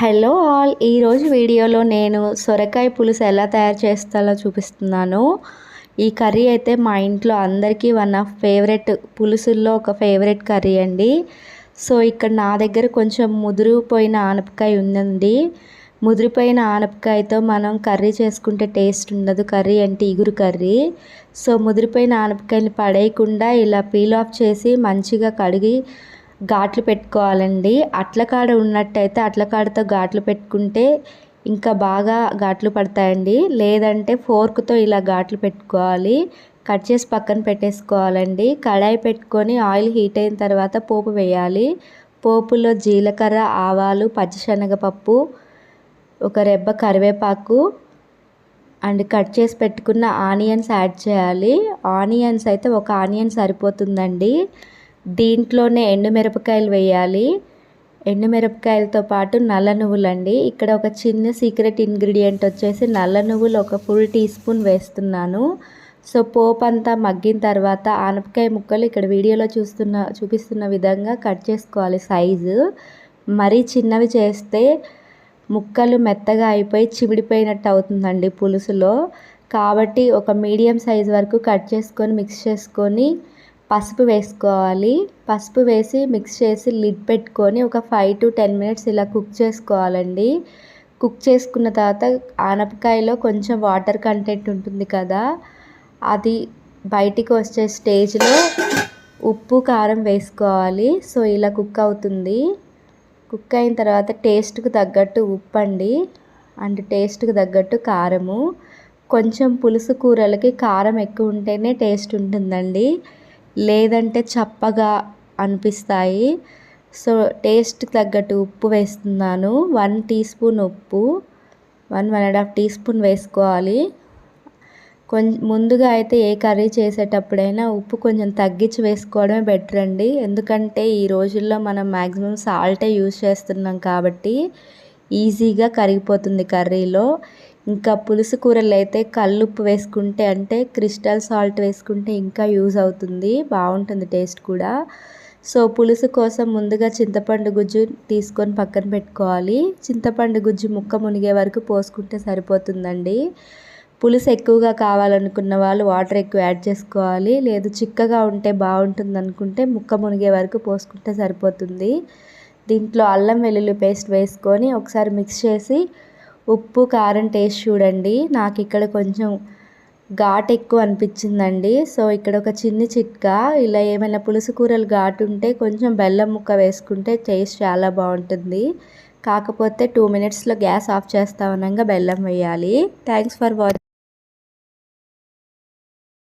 Hello all. ఈరోజు వీడియోలో నేను సొరకాయ పులుసు ఎలా తయారు చేస్తాలో చూపిస్తున్నాను. ఈ కర్రీ అయితే మా ఇంట్లో అందరికీ వన్ ఆఫ్ ఫేవరెట్ పులుసుల్లో ఒక ఫేవరెట్ కర్రీ అండి. సో ఇక్కడ నా దగ్గర కొంచెం ముదిరిపోయిన ఆనపకాయ ఉందండి. ముదిరిపోయిన ఆనపకాయతో మనం కర్రీ చేసుకుంటే టేస్ట్ ఉండదు. కర్రీ అంటే ఇగురు కర్రీ. సో ముదిరిపోయిన ఆనపకాయని పడేయకుండా ఇలా పీల్ ఆఫ్ చేసి మంచిగా కడిగి ఘాట్లు పెట్టుకోవాలండి. అట్లకాడ ఉన్నట్టయితే అట్లకాడతో ఘాట్లు పెట్టుకుంటే ఇంకా బాగా ఘాట్లు పడతాయండి. లేదంటే ఫోర్క్తో ఇలా ఘాట్లు పెట్టుకోవాలి. కట్ చేసి పక్కన పెట్టేసుకోవాలండి. కడాయి పెట్టుకొని ఆయిల్ హీట్ అయిన తర్వాత పోపు వేయాలి. పోపులో జీలకర్ర ఆవాలు పచ్చిశనగపప్పు ఒక రెబ్బ కరివేపాకు అండ్ కట్ చేసి పెట్టుకున్న ఆనియన్స్ యాడ్ చేయాలి. ఆనియన్స్ అయితే ఒక ఆనియన్ సరిపోతుందండి. దీంట్లోనే ఎండుమిరపకాయలు వేయాలి. ఎండుమిరపకాయలతో పాటు నల్ల నువ్వులండి. ఇక్కడ ఒక చిన్న సీక్రెట్ ఇంగ్రీడియంట్ వచ్చేసి నల్ల నువ్వులు ఒక ఫుల్ టీ స్పూన్ వేస్తున్నాను. సో పోపు అంతా మగ్గిన తర్వాత ఆనపకాయ ముక్కలు ఇక్కడ వీడియోలో చూస్తున్న చూపిస్తున్న విధంగా కట్ చేసుకోవాలి సైజు. మరీ చిన్నవి చేస్తే ముక్కలు మెత్తగా అయిపోయి చివిడిపోయినట్టు అవుతుందండి పులుసులో. కాబట్టి ఒక మీడియం సైజ్ వరకు కట్ చేసుకొని మిక్స్ చేసుకొని పసుపు వేసుకోవాలి. పసుపు వేసి మిక్స్ చేసి లిడ్ పెట్టుకొని ఒక ఫైవ్ టు టెన్ మినిట్స్ ఇలా కుక్ చేసుకోవాలండి. కుక్ చేసుకున్న తర్వాత ఆనపకాయలో కొంచెం వాటర్ కంటెంట్ ఉంటుంది కదా అది బయటికి వచ్చే స్టేజ్లో ఉప్పు కారం వేసుకోవాలి. సో ఇలా కుక్ అవుతుంది. కుక్ అయిన తర్వాత టేస్ట్కి తగ్గట్టు ఉప్పు అండి అండ్ టేస్ట్కి తగ్గట్టు కారము. కొంచెం పులుసు కూరలకి కారం ఎక్కువ ఉంటేనే టేస్ట్ ఉంటుందండి. లేదంటే చప్పగా అనిపిస్తాయి. సో టేస్ట్ తగ్గట్టు ఉప్పు వేస్తున్నాను. వన్ టీ స్పూన్ ఉప్పు. One one and half teaspoon వేసుకోవాలి. కొంచెం ముందుగా అయితే ఏ కర్రీ చేసేటప్పుడైనా ఉప్పు కొంచెం తగ్గించి వేసుకోవడమే బెటర్ అండి. ఎందుకంటే ఈ రోజుల్లో మనం మ్యాక్సిమం సాల్టే యూజ్ చేస్తున్నాం కాబట్టి ఈజీగా కరిగిపోతుంది కర్రీలో. ఇంకా పులుసు కూరలు అయితే కల్లుప్పు వేసుకుంటే అంటే క్రిస్టల్ సాల్ట్ వేసుకుంటే ఇంకా యూజ్ అవుతుంది. బాగుంటుంది టేస్ట్ కూడా. సో పులుసు కోసం ముందుగా చింతపండు గుజ్జు తీసుకొని పక్కన పెట్టుకోవాలి. చింతపండు గుజ్జు ముక్క మునిగే వరకు పోసుకుంటే సరిపోతుందండి. పులుసు ఎక్కువగా కావాలనుకున్న వాళ్ళు వాటర్ ఎక్కువ యాడ్ చేసుకోవాలి. లేదు చిక్కగా ఉంటే బాగుంటుంది అనుకుంటే ముక్క మునిగే వరకు పోసుకుంటే సరిపోతుంది. దీంట్లో అల్లం వెల్లుల్లి పేస్ట్ వేసుకొని ఒకసారి మిక్స్ చేసి ఉప్పు కారం టేస్ట్ చూడండి. నాకు ఇక్కడ కొంచెం ఘాట్ ఎక్కువ అనిపించిందండి. సో ఇక్కడ ఒక చిన్ని చిట్కా ఇలా ఏమైనా పులుసు కూరలు ఘాటు ఉంటే కొంచెం బెల్లం ముక్క వేసుకుంటే టేస్ట్ చాలా బాగుంటుంది. కాకపోతే టూ మినిట్స్లో గ్యాస్ ఆఫ్ చేస్తా బెల్లం వేయాలి. Thanks for watching